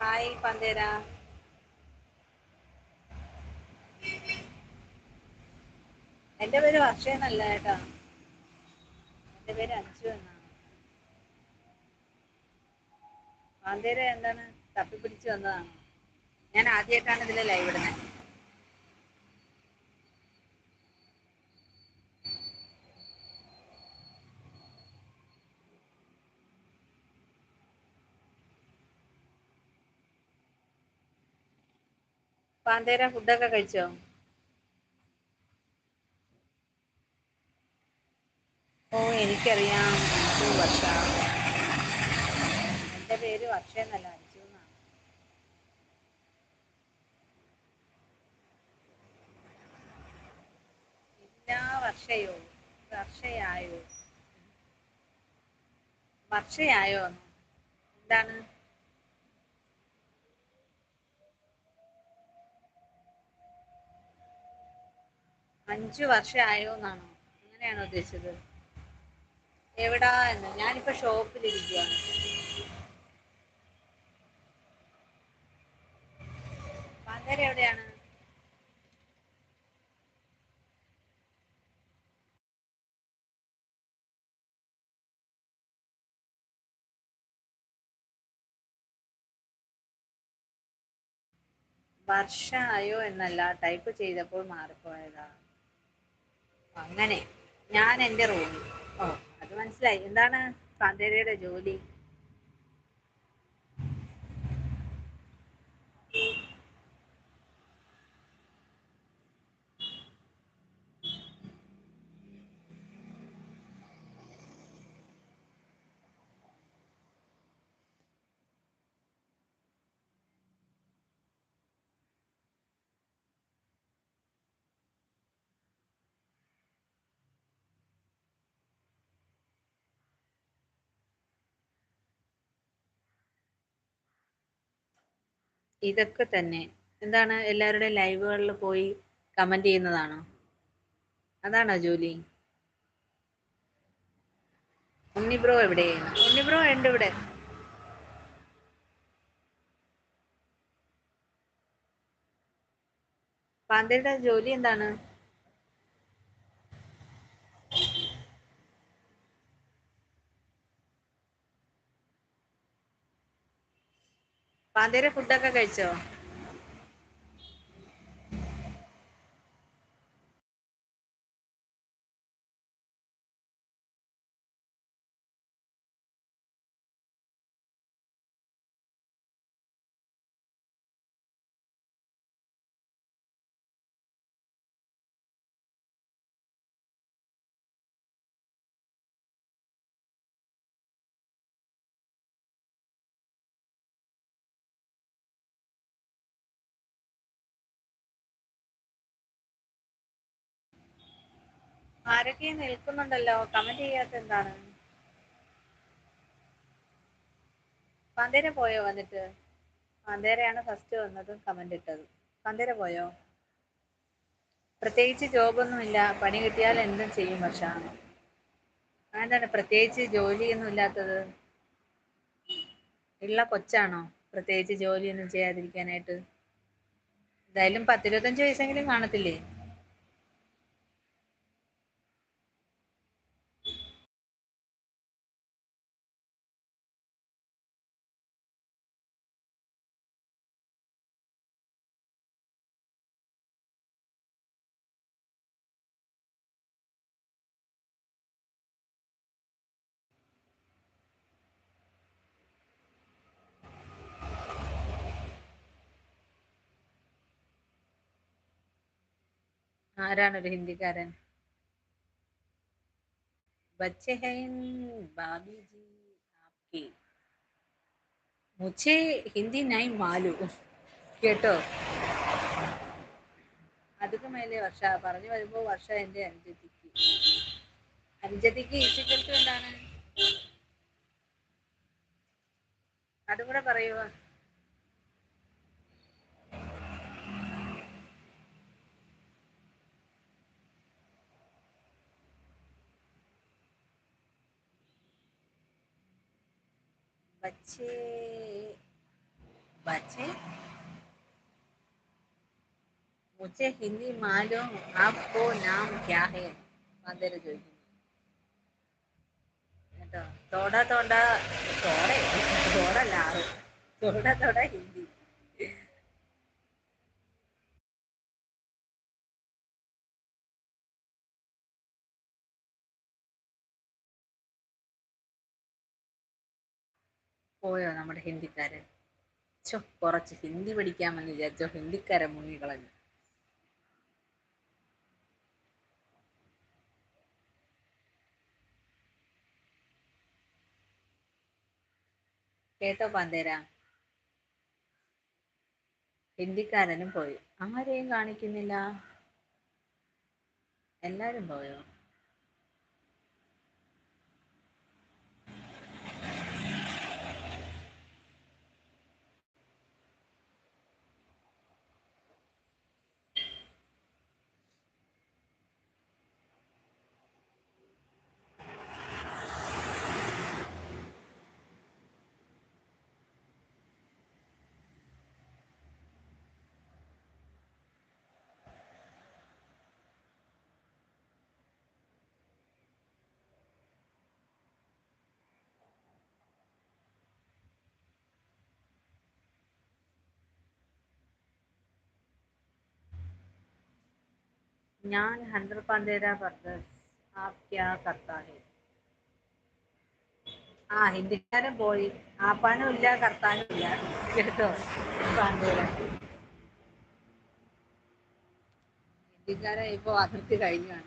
Hi പന്തേര എന്റെ പേര് വർഷ എന്നല്ല കേട്ടോ. എന്റെ പേര് അഞ്ചു എന്നാണ്. പാന്തേര എന്താണ്? തപ്പിപ്പിടിച്ചു വന്നതാണ്? ഞാൻ ആദ്യമായിട്ടാണ് ഇതിലെ ലൈവ് ഇടുന്നത് പാന്തേര ഫുഡൊക്കെ കഴിച്ചോ? ഓ എനിക്കറിയാം. അഞ്ചു വർഷ. എന്റെ പേര് വർഷ എന്നല്ല അഞ്ചു എന്നാണ്. ഇല്ല വർഷയോ? വർഷയായോ? വർഷയായോ? എന്താണ്? അഞ്ചു വർഷമായോ എന്നാണോ? അങ്ങനെയാണോ ഉദ്ദേശിച്ചത്? എവിടാ എന്ന്. ഞാനിപ്പോ ഷോപ്പിലിരിക്കുകയാണ് പാന്തേര എവിടെയാണ്? വർഷമായോ എന്നല്ല ടൈപ്പ് ചെയ്തപ്പോൾ മാറിപ്പോയതാ. അങ്ങനെ ഞാൻ എന്റെ റൂമിൽ. ഓ അത് മനസ്സിലായി. എന്താണ് പാന്തേരയുടെ ജോലി? ഇതൊക്കെ തന്നെ. എന്താണ് എല്ലാവരുടെയും ലൈവുകളിൽ പോയി കമന്റ് ചെയ്യുന്നതാണോ? അതാണോ ജോലി? ഉണ്ണി ബ്രോ എവിടെ? ഉണ്ണി ബ്രോ ഉണ്ട് ഇവിടെ. പാന്തയുടെ ജോലി എന്താണ്? പാന്തേര ഫുഡൊക്കെ കഴിച്ചോ? ആരൊക്കെ നിൽക്കുന്നുണ്ടല്ലോ. കമന്റ് ചെയ്യാത്ത എന്താണ്? പന്തേര പോയോ വന്നിട്ട്? പന്തേരയാണ് ഫസ്റ്റ് വന്നതും കമന്റ് ഇട്ടത്. പന്തേര പോയോ? പ്രത്യേകിച്ച് ജോബൊന്നുമില്ല. പണി കിട്ടിയാൽ എന്തും ചെയ്യും പക്ഷാണ് അതെന്താണ് പ്രത്യേകിച്ച് ജോലിയൊന്നും ഇല്ലാത്തത്? ഉള്ള കൊച്ചാണോ പ്രത്യേകിച്ച് ജോലിയൊന്നും ചെയ്യാതിരിക്കാനായിട്ട്? എന്തായാലും പത്തിരുപത്തഞ്ച് വയസ്സെങ്കിലും കാണത്തില്ലേ? ആരാണ് ഒരു ഹിന്ദിക്കാരൻ? ബച്ചെ ഹൈൻ ബാബിജി ആപ്കി മുച്ചെ ഹിന്ദി നായി മാലു. കേട്ടോ? അതൊക്കെ മേലെ വർഷ? പറഞ്ഞു വരുമ്പോൾ വർഷ എന്റെ അനുജത്തിക്ക് അനുജത്തിക്ക് ഈശ്വരത്വം എന്താണ്? അതും കൂടെ പറയുമോ बच्चे बच्चे मुझे हिंदी मालूम आपको नाम क्या है അന്നേരം ചോദിക്കുന്നു കേട്ടോ തോട തോട തോട തോടല്ല ആറ് തോട തോട ഹിന്ദി പോയോ നമ്മുടെ ഹിന്ദിക്കാരൻ ചോ കുറച്ച് ഹിന്ദി പഠിക്കാമെന്ന് വിചാരിച്ചോ ഹിന്ദിക്കാരൻ മുങ്ങിക്കളഞ്ഞു കേട്ടോ പന്തേര? ഹിന്ദിക്കാരനും പോയി. ആരെയും കാണിക്കുന്നില്ല. എല്ലാരും പോയോ? ഞാൻ ഹണ്ടർ പന്തേര ബ്രദേഴ്സ് ആപ് ക്യാ കർത്താ ഹെ ആ ഹിന്ദിക്കാരൻ പോയി. ആപ്പാനും ഇല്ല കർത്താനും ഇല്ല. കേട്ടോ? പന്തേര ഹിന്ദിക്കാരൻ ഇപ്പൊ അതിർത്തി കഴിഞ്ഞാണ്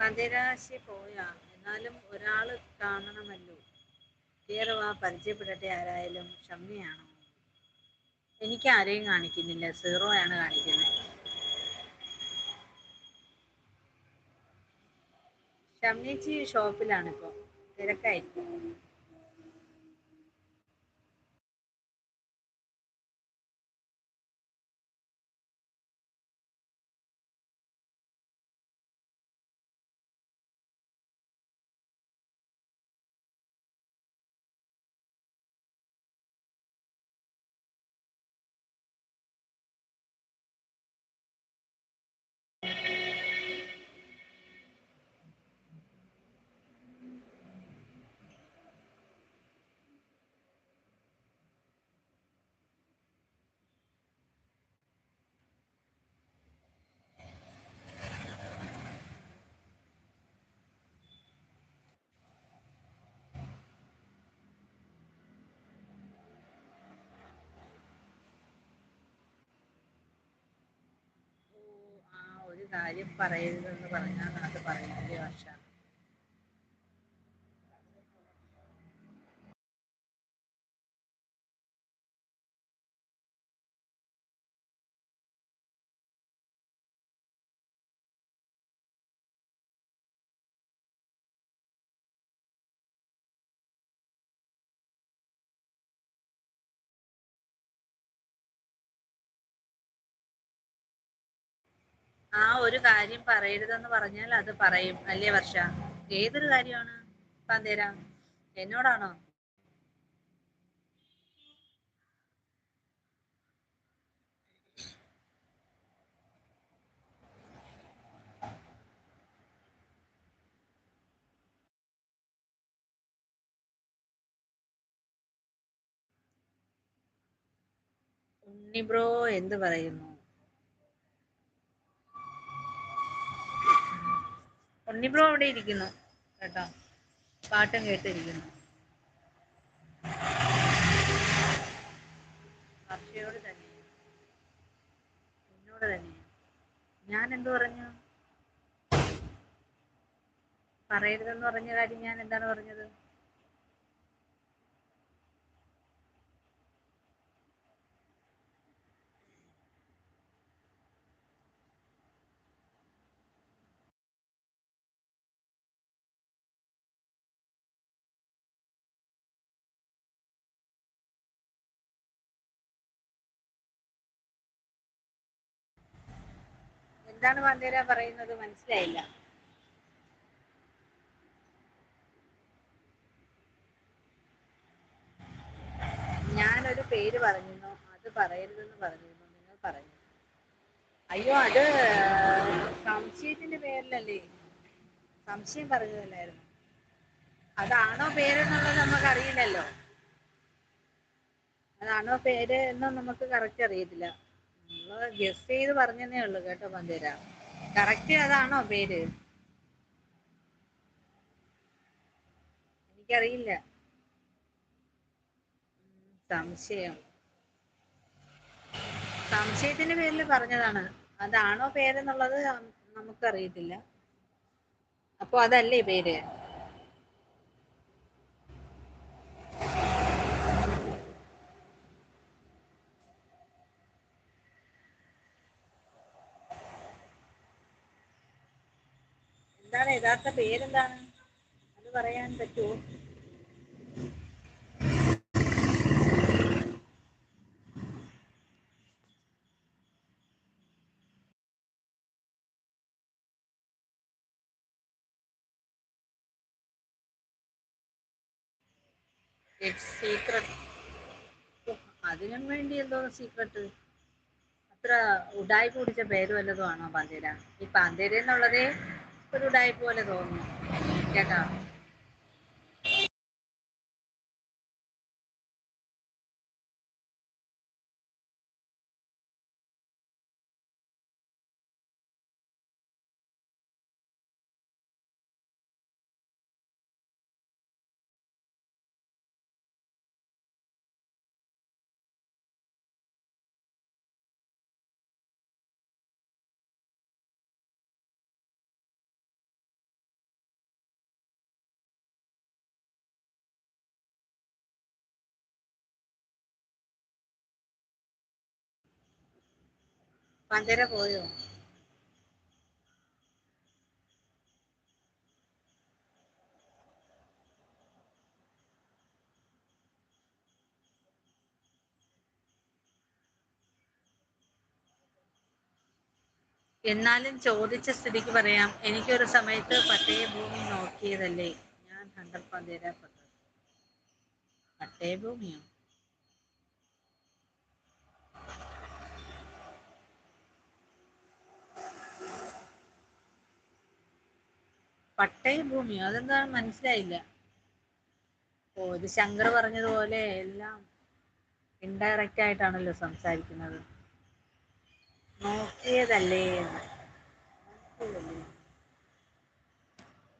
പന്തേരാശി പോയാ എന്നാലും ഒരാൾ കാണണമല്ലോ. കേറുവാ പരിചയപ്പെടട്ടെ ആരായാലും. ഷമ്മിയാണോ? എനിക്ക് ആരെയും കാണിക്കുന്നില്ല. സീറോ ആണ് കാണിക്കുന്നത്. ഷമ്മിച്ചി ഷോപ്പിലാണിപ്പോ. തിരക്കായിരിക്കും ഓ, ആ ഒരു കാര്യം പറയരുതെന്ന് പറഞ്ഞാണ് അത് പറയുന്നത് വർഷ ആ ഒരു കാര്യം പറയരുതെന്ന് പറഞ്ഞാൽ അത് പറയും. അല്ലേ വർഷ? ഏതൊരു കാര്യമാണ്? പാന്തേര എന്നോടാണോ? ഉണ്ണി ബ്രോ എന്ത് പറയുന്നു? ഉണ്ണി ബ്രോ അവിടെ ഇരിക്കുന്നു. കേട്ടോ? പാട്ടും കേട്ടിരിക്കുന്നു. ആശയോട് തന്നെ. എന്നോട് തന്നെ. ഞാൻ എന്തു പറഞ്ഞു? പറയരുതെന്ന് പറഞ്ഞ കാര്യം ഞാൻ എന്താണ് പറഞ്ഞത്? എന്താണ് പന്തേര പറയുന്നത് മനസ്സിലായില്ല. ഞാനൊരു പേര് പറഞ്ഞിരുന്നു അത് പറയരുതെന്ന് പറഞ്ഞിരുന്നു നിങ്ങൾ പറഞ്ഞു. അയ്യോ അത് സംശയത്തിന്റെ പേരിലല്ലേ? സംശയം പറഞ്ഞതല്ലായിരുന്നു. അതാണോ പേരെന്നുള്ളത് നമുക്ക് അറിയില്ലല്ലോ അതാണോ പേര് എന്ന് നമുക്ക് കറക്റ്റ് അറിയത്തില്ല. നമ്മൾ ഗസ് ചെയ്ത് പറഞ്ഞതേ ഉള്ളു കേട്ടോ മന്ദിര കറക്റ്റ് അതാണോ പേര്? എനിക്കറിയില്ല. സംശയം. സംശയത്തിന്റെ പേരിൽ പറഞ്ഞതാണ്. അതാണോ പേരെന്നുള്ളത് നമുക്കറിയത്തില്ല. അപ്പൊ അതല്ലേ പേര്? എന്താണ് യഥാർത്ഥ പേരെന്താണ്? അത് പറയാൻ പറ്റുമോ സീക്രട്ട് അതിനും വേണ്ടി എന്തോ സീക്രട്ട് അത്ര ഉടായി പിടിച്ച പേര് വല്ലതും ആണോ പാന്തേര? ഈ പാന്തേര എന്നുള്ളതേ ഒരു ഡയറ്റ് പോലെ തോന്നുന്നു. കേട്ടോ? പാന്തേര പോയോ? എന്നാലും ചോദിച്ച സ്ഥിതിക്ക് പറയാം. എനിക്കൊരു സമയത്ത് പട്ടയ ഭൂമി നോക്കിയതല്ലേ? ഞാൻ ഹണ്ടർ പന്തേര. പട്ടയ ഭൂമിയോ? പട്ടയ ഭൂമി അതെന്താണ് മനസ്സിലായില്ല. ഓ ഇത് ശങ്കർ പറഞ്ഞതുപോലെ എല്ലാം ഇൻഡയറക്റ്റ് ആയിട്ടാണല്ലോ സംസാരിക്കുന്നത്. നോക്കിയതല്ലേ എന്ന്.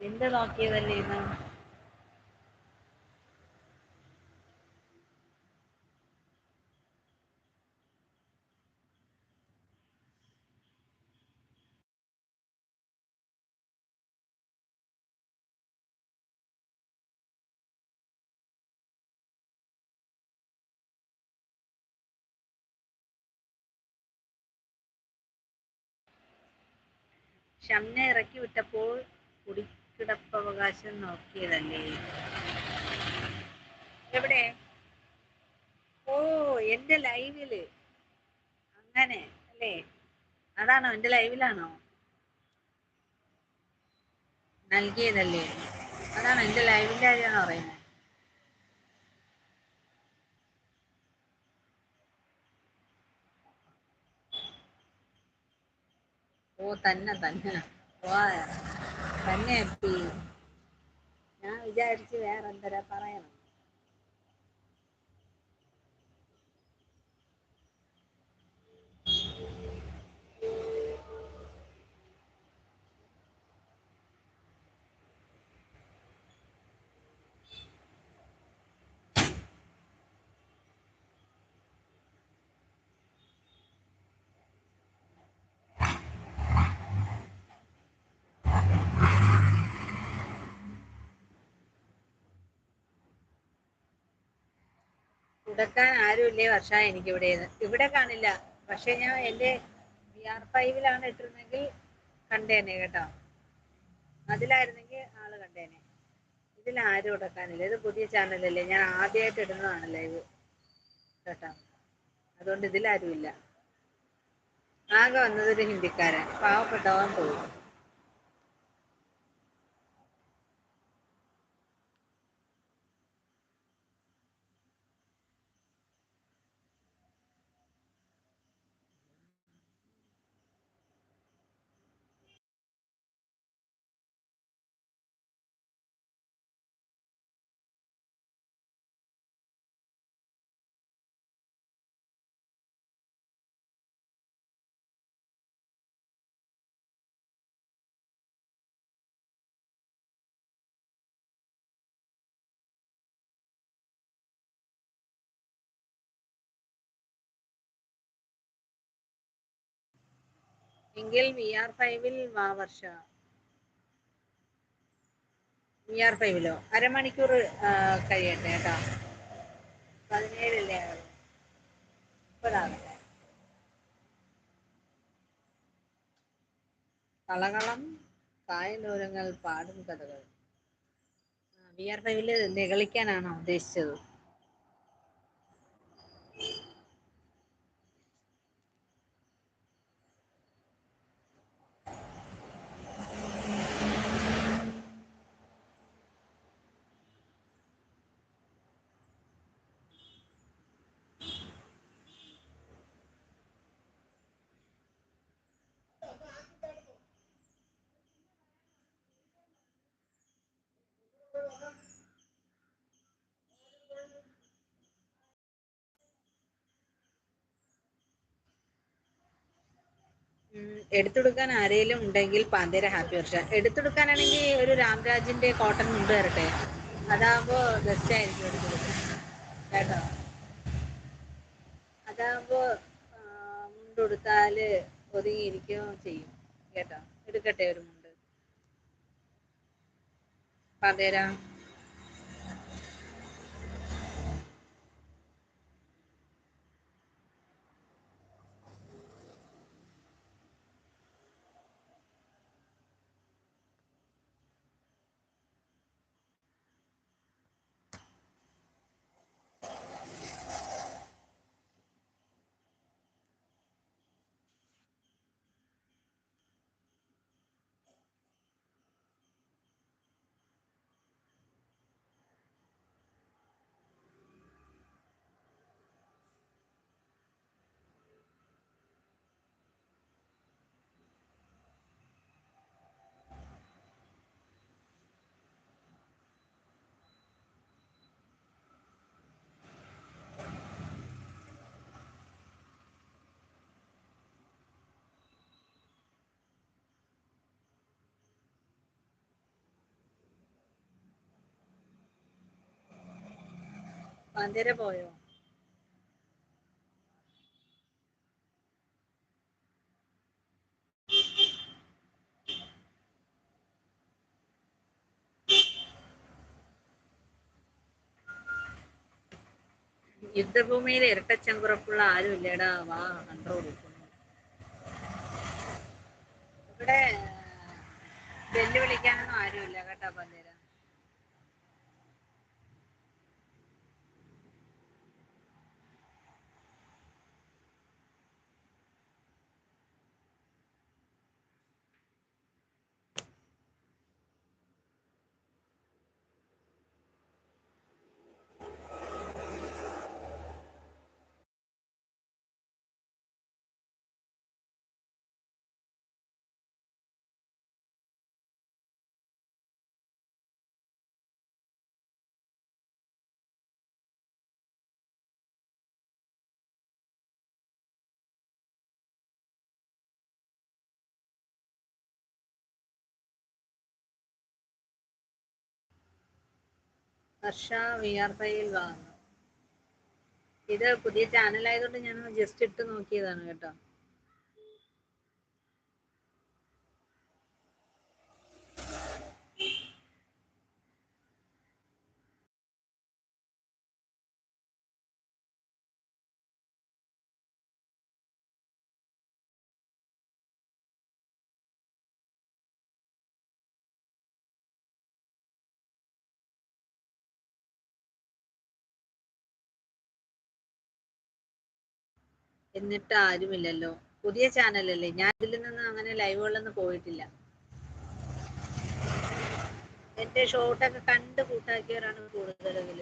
എന്ത് നോക്കിയതല്ലേ എന്ന്? ഷംന ഇറക്കി വിട്ടപ്പോൾ കുടിക്കിടപ്പവകാശം നോക്കിയതല്ലേ? എവിടെ? ഓ എന്റെ ലൈവിൽ. അങ്ങനെ അല്ലേ? അതാണോ? എന്റെ ലൈവിലാണോ? നൽകിയതല്ലേ? അതാണോ? എന്റെ ലൈവിന്റെ കാര്യമാണോ പറയുന്നത്? ഓ തന്നെ തന്നെ. ഓ തന്നെ ഞാൻ വിചാരിച്ചു വേറെ എന്തരാ പറയണം ഉടക്കാൻ ആരുമില്ലേ വർഷ? എനിക്ക് ഇവിടെ ഇവിടെ കാണില്ല. പക്ഷെ ഞാൻ എന്റെ വി ആർ ഫൈവിലാണ് ഇട്ടിരുന്നെങ്കിൽ കണ്ടേനെ കേട്ടോ. അതിലായിരുന്നെങ്കിൽ ആൾ കണ്ടേനെ. ഇതിൽ ആരും ഉടക്കാനില്ല ഇത് പുതിയ ചാനലല്ലേ. ഞാൻ ആദ്യമായിട്ട് ഇടുന്നതാണ് ലൈവ് കേട്ടോ. അതുകൊണ്ട് ഇതിലാരും ഇല്ല ആകെ വന്നത് ഒരു ഹിന്ദിക്കാരൻ. പാവപ്പെട്ടവൻ പോയി. എങ്കിൽ വി ആർ ഫൈവിൽ വാ വർഷ. വി ആർ ഫൈവിലോ അരമണിക്കൂർ കഴിയട്ടെ കേട്ടോ. പതിനേഴല്ലേ മുപ്പതാകട്ടെ കളകളം കായലോരങ്ങൾ പാടും കഥകൾ. വി ആർ ഫൈവിൽ നിഗളിക്കാനാണോ ഉദ്ദേശിച്ചത്? എടുത്തെടുക്കാൻ ആരെങ്കിലും ഉണ്ടെങ്കിൽ പാന്തേര ഹാപ്പി വർഷ എടുത്തെടുക്കാനാണെങ്കിൽ ഒരു രാംരാജിന്റെ കോട്ടൺ മുണ്ട് വരട്ടെ അതാകുമ്പോ ബെസ്റ്റ് ആയിരിക്കും എടുത്തെടുക്കാൻ. കേട്ടോ? അതാകുമ്പോ മുണ്ട് കൊടുത്താൽ ഒതുങ്ങിയിരിക്കുകയും ചെയ്യും. കേട്ടോ? എടുക്കട്ടെ ഒരു മുണ്ട് പാന്തേര പാന്തേര പോയോ യുദ്ധഭൂമിയിൽ ഇരട്ടച്ചങ്കുറപ്പുള്ള ആരും ഇല്ലേടാ. വാ കൺട്രോൾ ഇവിടെ വെല്ലുവിളിക്കാനൊന്നും ആരുമില്ല കേട്ടാ പന്തേര ഹർഷ വി ആർ ഫൈവിൽ വാങ്ങുന്നു. ഇത് പുതിയ ചാനൽ ആയതുകൊണ്ട് ഞാൻ ജസ്റ്റ് ഇട്ട് നോക്കിയതാണ് കേട്ടോ. എന്നിട്ട് ആരുമില്ലല്ലോ. പുതിയ ചാനലല്ലേ. ഞാൻ ഇതിൽ നിന്ന് അങ്ങനെ ലൈവുകളൊന്നും പോയിട്ടില്ല. എന്റെ ഷോട്ടൊക്കെ കണ്ട് കൂട്ടാക്കിയവരാണ് കൂടുതൽ ഇതിൽ.